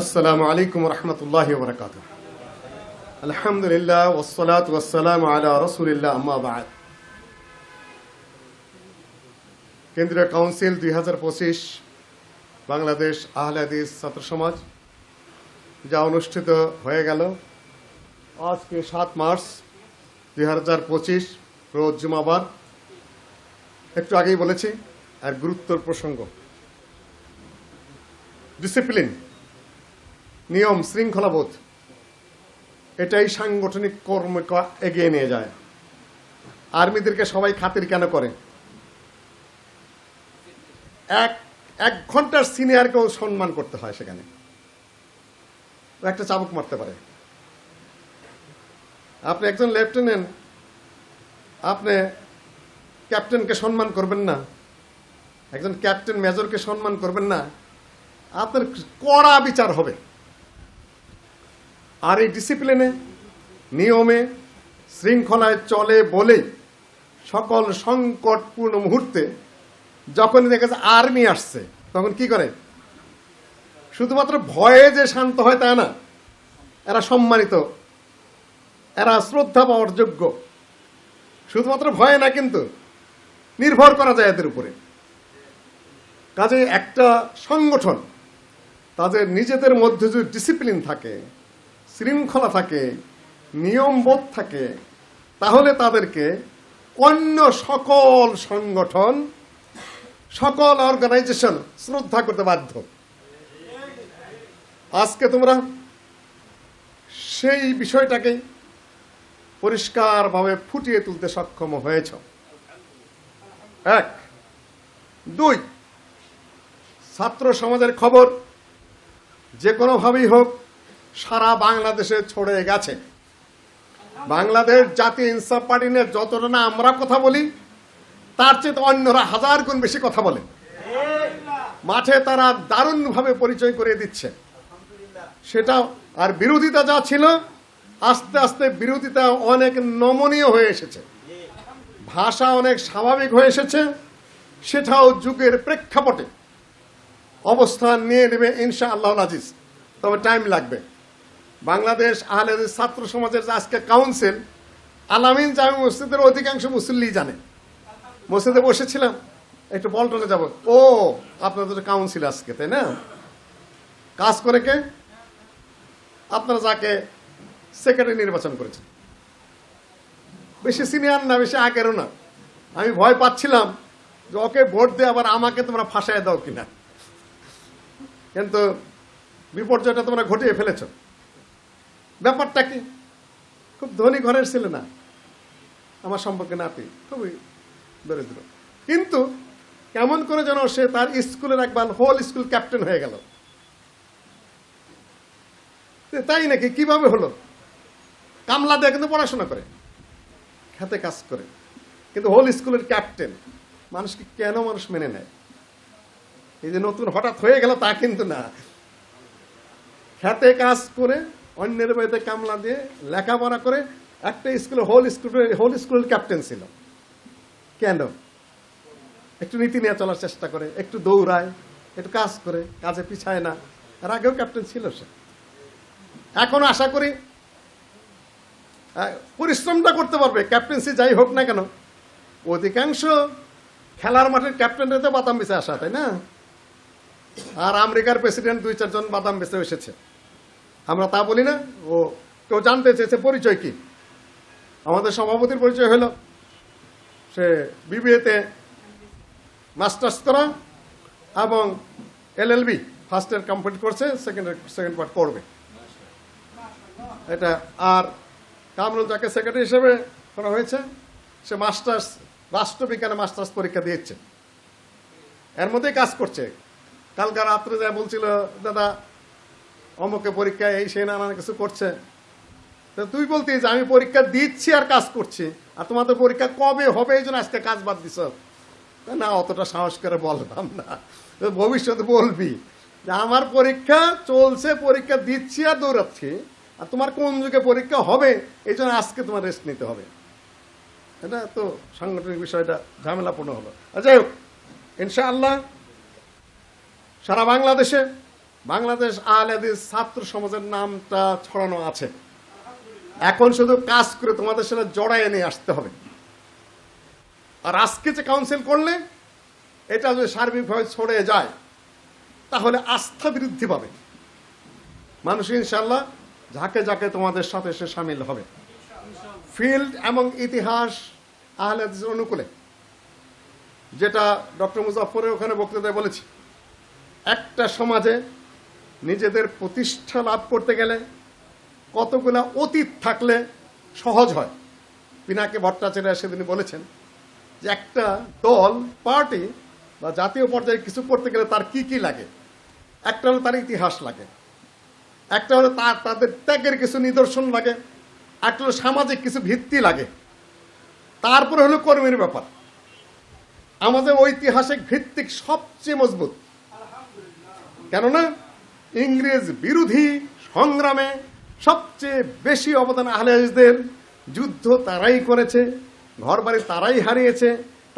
আসসালামু আলাইকুম রহমতুল্লাহ বরকাত আলহামদুলিল্লাহ ওসলাত ওসালাম আলা রসুলিল্লাহ কেন্দ্রীয় কাউন্সিল দুই হাজার পঁচিশ, বাংলাদেশ আহলাদিস ছাত্র সমাজ, যা অনুষ্ঠিত হয়ে গেল আজকে সাত মার্চ দুই হাজার পঁচিশ, রোজ জুমাবার। একটু আগেই বলেছি, আর গুরুত্বর প্রসঙ্গ। ডিসিপ্লিন নিয়ম শৃঙ্খলাবোধ এটাই সাংগঠনিক কর্মকে এগিয়ে নিয়ে যায়। আর্মিদেরকে সবাই খাতির কেন করে? এক এক ঘণ্টার সিনিয়রকেও সম্মান করতে হয় সেখানে। একটা চাবুক মারতে পারে। আপনি একজন লেফটেন্যান্ট, আপনি ক্যাপ্টেনকে সম্মান করবেন না। একজন ক্যাপ্টেন মেজরকে সম্মান করবেন না। আপনার কড়া বিচার হবে। আর এই ডিসিপ্লিনে, নিয়মে, শৃঙ্খলায় চলে বলেই সকল সংকটপূর্ণ মুহূর্তে যখন দেখা আর্মি আসছে, তখন কি করে? শুধুমাত্র ভয়ে যে শান্ত হয় তা না, এরা সম্মানিত, এরা শ্রদ্ধা পাওয়ার যোগ্য। শুধুমাত্র ভয়ে না কিন্তু নির্ভর করা যায় এদের উপরে। কাজে একটা সংগঠন, তাদের নিজেদের মধ্যে যদি ডিসিপ্লিন থাকে, শৃঙ্খলা থাকে, নিয়মবোধ থাকে, তাহলে তাদেরকে অন্য সকল সংগঠন, সকল অর্গানাইজেশন শ্রদ্ধা করতে বাধ্য। আজকে তোমরা সেই বিষয়টাকেই পরিষ্কারভাবে ফুটিয়ে তুলতে সক্ষম হয়েছ। এক, দুই, ছাত্র সমাজের খবর, যে কোনোভাবেই হোক সারা বাংলাদেশে ছড়ে গেছে। বাংলাদেশ জাতীয় ইনসাফ পার্টি নিয়ে যতটা না আমরা কথা বলি, তার চেয়ে অন্যরা হাজার গুণ বেশি কথা বলে। মাঠে তারা দারুণভাবে পরিচয় করে দিচ্ছে। সেটা আর বিরোধিতা যা ছিল, আস্তে আস্তে বিরোধিতা অনেক নমনীয় হয়ে এসেছে। ভাষা অনেক স্বাভাবিক হয়ে এসেছে, সেটাও যুগের প্রেক্ষাপটে। অবস্থান নিয়ে নেবে ইনশা আল্লাহ আজিজ, তবে টাইম লাগবে। বাংলাদেশ আহলেদের ছাত্র সমাজের যে আজকে কাউন্সিল আলামিন জামি মসজিদের অধিকাংশ মুসল্লি জানে। মসজিদে বসেছিলাম, একটু বলটনে যাব। ও, আপনাদের কাউন্সিল আজকে, তাই না? কাজ করে কে? আপনারা যাকে সেক্রেটারি নির্বাচন করেছেন। বেশি সিনিয়র না, বেশি আগেরও না। আমি ভয় পাচ্ছিলাম যে ওকে ভোট দিয়ে আবার আমাকে তোমরা ফাঁসায় দাও কিনা। কিন্তু বিপর্যয়টা তোমরা ঘটিয়ে ফেলেছ। ব্যাপারটা কি? খুব ধনী ঘরের ছিল না। আমার সম্পর্কে নাতি, খুবই দরিদ্র। কিন্তু কেমন করে যেন সে তার স্কুলের একবার হোল স্কুল ক্যাপ্টেন হয়ে গেল। তাই নাকি? কীভাবে হলো? কামলা দিয়ে কিন্তু পড়াশোনা করে। খেতে কাজ করে। কিন্তু হোল স্কুলের ক্যাপ্টেন মানুষকে কেন মানুষ মেনে নেয়? এই যে নতুন হঠাৎ হয়ে গেল তা কিন্তু না। খেতে কাজ করে, অন্যের বাড়িতে কামলা দিয়ে লেখাপড়া করে একটা স্কুলে হোল স্কুল হোল স্কুলের ক্যাপ্টেন ছিল। কেন? একটু নীতি নিয়ে চলার চেষ্টা করে, একটু দৌড়ায়, একটু কাজ করে, কাজে পিছায় না। আর আগেও ক্যাপ্টেন ছিল সে। এখন আশা করি পরিশ্রমটা করতে পারবে ক্যাপ্টেন্সি যাই হোক না কেন। অধিকাংশ খেলার মাঠের ক্যাপ্টেনরা তো বাদাম বেঁচে আসা, তাই না? আর আমেরিকার প্রেসিডেন্ট দুই, চারজন বাদাম বেঁচে এসেছে। আমরা তা বলি না, ও, কেউ জানতে চেয়েছে, পরিচয় কি? আমাদের সভাপতির পরিচয় হলো সে বিবিএতে মাস্টার্স করা এবং এলএলবি ফার্স্ট ইয়ার কমপ্লিট করছে সেকেন্ড সেকেন্ড পার্ট করবে এটা আর কামরুল যাকে সেক্রেটারি হিসেবে করা হয়েছে। সে মাস্টার্স রাষ্ট্রবিজ্ঞানে মাস্টার্স পরীক্ষা দিয়েছে। এর মধ্যেই কাজ করছে। কালকে রাত্রে যা বলছিল, দাদা, অমুকে পরীক্ষা এই সেই নানান কিছু করছে। তো তুই বলতি যে, আমি পরীক্ষা দিচ্ছি আর কাজ করছি। আর তোমাদের পরীক্ষা কবে হবে এই জন্য আজকে কাজ বাদ দিছ? না, অতটা সাহস করে বললাম না। ভবিষ্যতে বলবি যে, আমার পরীক্ষা চলছে, পরীক্ষা দিচ্ছি আর দৌড়াচ্ছি। আর তোমার কোন যুগে পরীক্ষা হবে, এই জন্য আজকে তোমার রেস্ট নিতে হবে। এটা তো সাংগঠনিক বিষয়টা, ঝামেলাপূর্ণ হলো। যাই হোক, ইনশাআল্লাহ সারা বাংলাদেশে, বাংলাদেশ আহলেদিস ছাত্র সমাজের নামটা ছড়ানো আছে। এখন শুধু কাজ করে তোমাদের সাথে জড়াইয়ে নিয়ে আসতে হবে। আর আজকে যে কাউন্সিল করলে, এটা যদি সার্বিকভাবে ছড়ে যায়, তাহলে আস্থা বৃদ্ধি পাবে। মানুষ ইনশাল্লাহ ঝাঁকে ঝাঁকে তোমাদের সাথে সে সামিল হবে। ফিল্ড এবং ইতিহাস আহলে অনুকূলে, যেটা ডক্টর মুজাফরের ওখানে বক্তৃতায় বলেছি। একটা সমাজে নিজেদের প্রতিষ্ঠা লাভ করতে গেলে কতগুলা অতীত থাকলে সহজ হয়। পিনাকে ভট্টাচার্য সেদিন বলেছেন যে একটা দল, পার্টি বা জাতীয় পর্যায়ে কিছু করতে গেলে তার কি কি লাগে? একটা হলো তার ইতিহাস লাগে। একটা হলো তার, তাদের ত্যাগের কিছু নিদর্শন লাগে, একটা হলো সামাজিক কিছু ভিত্তি লাগে। তারপরে হলো কর্মের ব্যাপার। আমাদের ঐতিহাসিক ভিত্তিক সবচেয়ে মজবুত। কেননা ইংরেজ বিরোধী সংগ্রামে সবচেয়ে বেশি অবদান আহলেজদের যুদ্ধ তারাই করেছে, ঘরবাড়ি তারাই হারিয়েছে,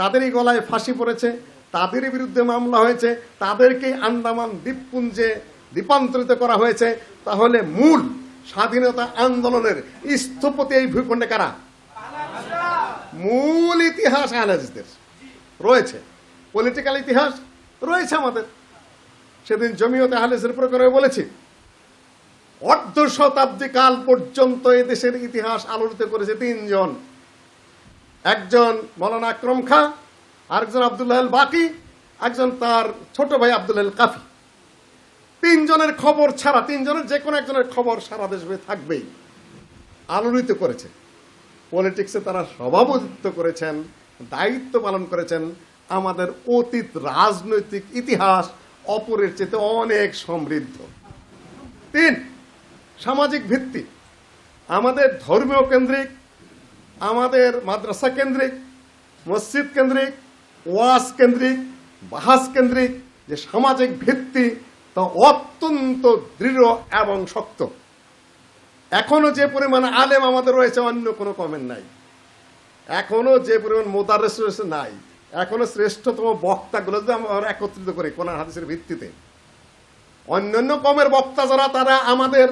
তাদেরই গলায় ফাঁসি পড়েছে, তাদেরই বিরুদ্ধে মামলা হয়েছে তাদেরকে আন্দামান দ্বীপপুঞ্জে দ্বীপান্তরিত করা হয়েছে, তাহলে মূল স্বাধীনতা আন্দোলনের স্থপতি এই ভূখণ্ডে কারা? মূল ইতিহাস আহলেজদের। রয়েছে। পলিটিক্যাল ইতিহাস রয়েছে আমাদের। সেদিন জমিয়তে আহলেসের প্রকারে বলেছি, অর্ধ শতাব্দী কাল পর্যন্ত এই দেশের ইতিহাস আলোচিত করেছে তিনজন। একজন মৌলানা আকরম খা, আরেকজন আবদুল্লাহ বাকি, একজন তার ছোট ভাই আবদুল্লাহ কাফি। তিনজনের খবর ছাড়া, তিনজনের যে কোনো একজনের খবর সারা দেশ থাকবেই। আলোড়িত করেছে। পলিটিক্সে তারা সভাপতিত্ব করেছেন, দায়িত্ব পালন করেছেন। আমাদের অতীত রাজনৈতিক ইতিহাস অপরের চেয়ে অনেক সমৃদ্ধ। তিন, সামাজিক ভিত্তি। আমাদের ধর্মীয় কেন্দ্রিক, আমাদের মাদ্রাসা কেন্দ্রিক, মসজিদ কেন্দ্রিক ওয়াস কেন্দ্রিক, বাহাস কেন্দ্রিক, যে সামাজিক ভিত্তি তা অত্যন্ত দৃঢ় এবং শক্ত। এখনও যে পরিমাণ আলেম আমাদের রয়েছে, অন্য কোনো কমেন্ট নাই। এখনও যে পরিমাণ মোদারেস রয়েছে, নাই। এখনও শ্রেষ্ঠতম বক্তাগুলো যদি আমরা একত্রিত করি কোন হাদিসের ভিত্তিতে। অন্যান্য কমের বক্তা যারা, তারা আমাদের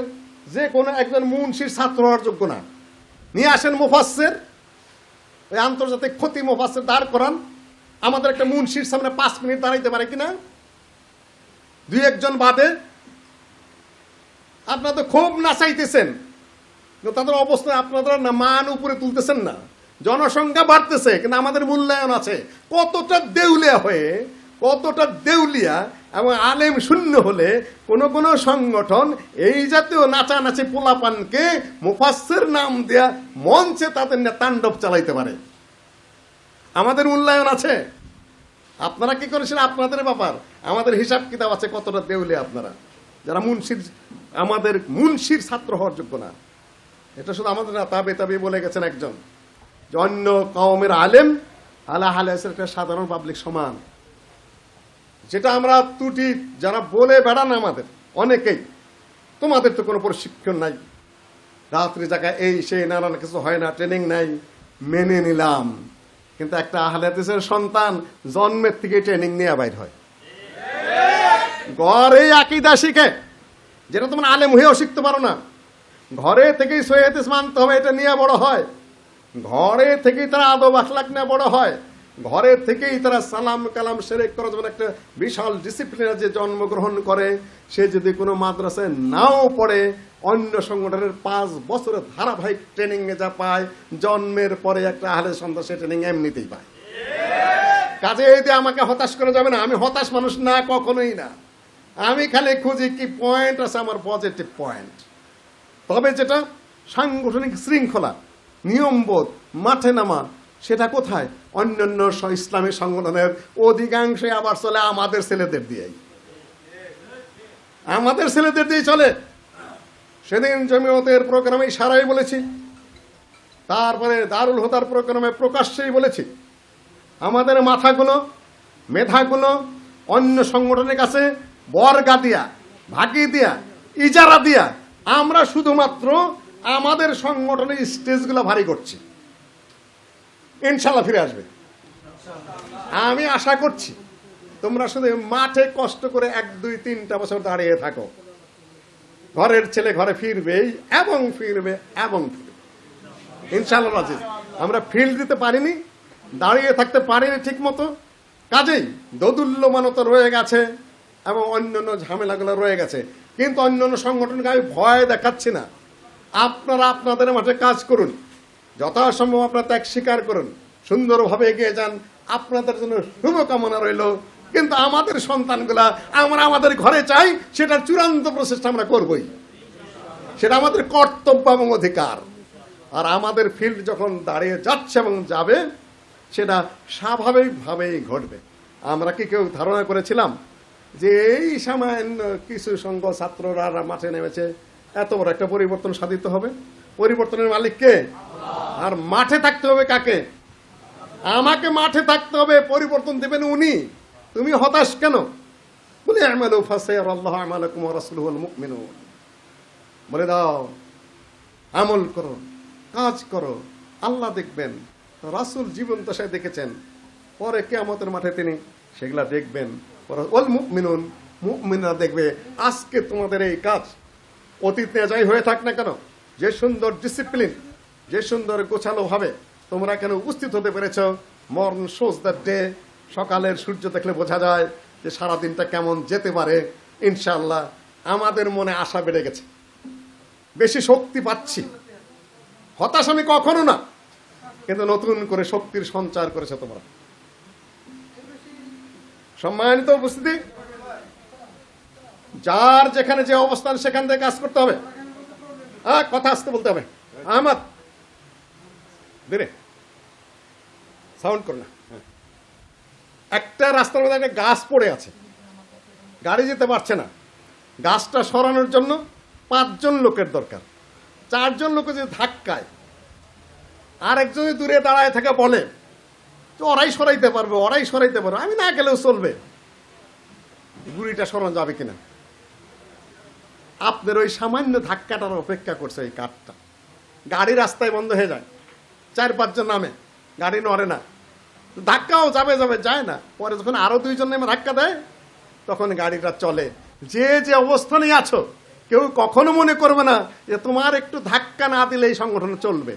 যে কোনো একজন মুন্সির ছাত্র হওয়ার যোগ্য না। নিয়ে আসেন মুফাসের ওই আন্তর্জাতিক ক্ষতি মুফাসের দাঁড় করান। আমাদের একটা মুন্সির সামনে পাঁচ মিনিট দাঁড়াইতে পারে কিনা? দুই একজন বাদে আপনারা তো খুব নাচাইতেছেন। তাদের অবস্থা আপনারা মান উপরে তুলতেছেন না। জনসংখ্যা বাড়তেছে, কিন্তু আমাদের মূল্যায়ন আছে। কতটা দেউলিয়া হয়ে, কতটা দেউলিয়া এবং আলেম শূন্য হলে কোন কোন সংগঠন এই জাতীয় নাচানাচি পোলাপানকে মুফাসের নাম দেয়া মঞ্চে তাদের তাণ্ডব চালাইতে পারে। আমাদের মূল্যায়ন আছে। আপনারা কি করেছেন? আপনাদের ব্যাপার। আমাদের হিসাব কিতাব আছে কতটা দেউলিয়া আপনারা। যারা মুন্সির আমাদের মুন্সির ছাত্র হওয়ার যোগ্য না। এটা শুধু আমাদের না, তাবে তাবে বলে গেছেন একজন। যে অন্য কওমের আলেম আলা হালেসের একটা সাধারণ পাবলিক সমান। যেটা আমরা ত্রুটি, যারা বলে বেড়ান আমাদের, অনেকেই। তোমাদের তো কোনো প্রশিক্ষণ নাই। রাত্রি জায়গায় এই, সেই, নানান কিছু হয় না ট্রেনিং নাই। মেনে নিলাম। কিন্তু একটা আহলাদিসের সন্তান জন্মের থেকে ট্রেনিং নিয়ে বাইর হয়। ঘরে আকিদা শিখে, যেটা তোমরা আলেম হয়েও শিখতে পারো না। ঘরে থেকেই সৈয়দিস মানতে হবে, এটা নিয়ে বড় হয়। ঘরে থেকেই তারা আদব আখলাক নিয়ে বড় হয়। ঘরে থেকেই তারা সালাম, কালাম, সেরেক করার জন্য একটা বিশাল ডিসিপ্লিনে যে জন্মগ্রহণ করে, সে যদি কোনো মাদ্রাসায় নাও পড়ে অন্য সংগঠনের পাঁচ বছরের ধারাবাহিক ট্রেনিং এ যা পায়, জন্মের পরে একটা আহলে সন্ধ্যা সে ট্রেনিং এমনিতেই পায়। কাজে দিয়ে আমাকে হতাশ করা যাবে না, আমি হতাশ মানুষ না, কখনোই না। আমি খালি খুঁজি কি পয়েন্ট আছে আমার পজিটিভ পয়েন্ট তবে যেটা সাংগঠনিক শৃঙ্খলা, নিয়মবোধ, মাঠে নামা, সেটা কোথায়? অন্যান্য ইসলামী সংগঠনের অধিকাংশে আবার চলে আমাদের ছেলেদের দিয়েই। আমাদের ছেলেদের দিয়ে চলে। সেদিন জমিয়তের প্রোগ্রামে সারাই বলেছি। তারপরে দারুল হোদার প্রোগ্রামে প্রকাশ্যেই বলেছি, আমাদের মাথাগুলো, মেধাগুলো, অন্য সংগঠনের কাছে বর্গা দিয়া, ভাগি দিয়া, ইজারা দিয়া, আমরা শুধুমাত্র আমাদের সংগঠনের স্টেজগুলো ভারী করছি। ইনশাল্লাহ ফিরে আসবে। আমি আশা করছি তোমরা শুধু মাঠে কষ্ট করে এক, দুই, তিনটা বছর দাঁড়িয়ে থাকো। ঘরের ছেলে ঘরে ফিরবেই এবং ফিরবে এবং ফিরবে। ইনশাল্লাহ আমরা ফিল্ড দিতে পারিনি, দাঁড়িয়ে থাকতে পারিনি ঠিক মতো কাজেই দোদুল্যমানতা রয়ে গেছে এবং অন্যান্য ঝামেলাগুলো রয়ে গেছে। কিন্তু অন্যান্য সংগঠনকে আমি ভয় দেখাচ্ছি না। আপনারা আপনাদের মাঠে কাজ করুন। যথাসম্ভব আপনারা ত্যাগ স্বীকার করুন। সুন্দরভাবে এগিয়ে যান। আপনাদের জন্য শুভকামনা রইল। কিন্তু আমাদের সন্তানগুলা, আমরা আমাদের ঘরে চাই, সেটা চূড়ান্ত প্রচেষ্টা আমরা করবই। সেটা আমাদের কর্তব্য এবং অধিকার। আর আমাদের ফিল্ড যখন দাঁড়িয়ে যাচ্ছে এবং যাবে, সেটা স্বাভাবিকভাবেই ঘটবে। আমরা কি কেউ ধারণা করেছিলাম যে এই সামান্য কিছু সংঘ ছাত্ররা মাঠে নেমেছে, এত বড় একটা পরিবর্তন সাধিত হবে? পরিবর্তনের মালিক কে? আর মাঠে থাকতে হবে কাকে? আমাকে মাঠে থাকতে হবে, পরিবর্তন দেবেন উনি। তুমি হতাশ কেন? বলে আমালু আল্লাহ রাসূলুহুল মুমিনুন। বলে, দাও, আমল করো, কাজ করো। আল্লাহ দেখবেন, রাসুল জীবন দশায় দেখেছেন। পরে কেয়ামতের মাঠে তিনি সেগুলা দেখবেন। ওল মুমিনুন, মুমিনরা দেখবে, আজকে তোমাদের এই কাজ অতীতে যাই হয়ে থাক না কেন? যে সুন্দর ডিসিপ্লিন যে সুন্দর গোছালো ভাবে তোমরা কেন উপস্থিত হতে পেরেছ? মর্ন শোজ দ্য ডে সকালের সূর্য দেখলে বোঝা যায় যে সারা দিনটা কেমন যেতে পারে। ইনশাল্লাহ আমাদের মনে আশা বেড়ে গেছে। বেশি শক্তি পাচ্ছি। হতাশ আমি কখনো না, কিন্তু নতুন করে শক্তির সঞ্চার করেছে তোমরা। সম্মানিত উপস্থিতি, যার যেখানে যে অবস্থান সেখান থেকে কাজ করতে হবে। হ্যাঁ কথা আসতে বলতে হবে। আমার সাউন্ড কর না। একটা রাস্তার মধ্যে একটা গাছ পড়ে আছে। গাড়ি যেতে পারছে না। গাছটা সরানোর জন্য পাঁচজন লোকের দরকার। চারজন লোকে যদি ধাক্কায়। আর একজন যদি দূরে দাঁড়ায় থাকে বলে, তো ওরাই সরাইতে পারবে, ওরাই সরাইতে পারবে। আমি না গেলেও চলবে। গুড়িটা সরানো যাবে কিনা? আপনার ওই সামান্য ধাক্কাটার অপেক্ষা করছে এই কাঠটা। গাড়ি রাস্তায় বন্ধ হয়ে যায়। চার পাঁচজন নামে। গাড়ি নড়ে না। ধাক্কাও যাবে যাবে যায় না। পরে যখন আরও দুইজন নেমে ধাক্কা দেয়, তখন গাড়িটা চলে। যে যে অবস্থানে আছো, কেউ কখনো মনে করবে না যে তোমার একটু ধাক্কা না দিলে এই সংগঠন চলবে।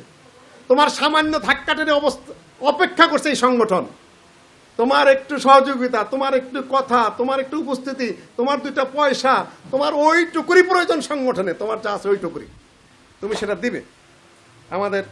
তোমার সামান্য ধাক্কাটের অবস্থা, অপেক্ষা করছে এই সংগঠন। তোমার একটু সহযোগিতা, তোমার একটু কথা, তোমার একটু উপস্থিতি, তোমার দুইটা পয়সা, তোমার ওইটুকুরই প্রয়োজন সংগঠনে, তোমার যা আছে ওইটুকুরি তুমি সেটা দিবে। আমাদের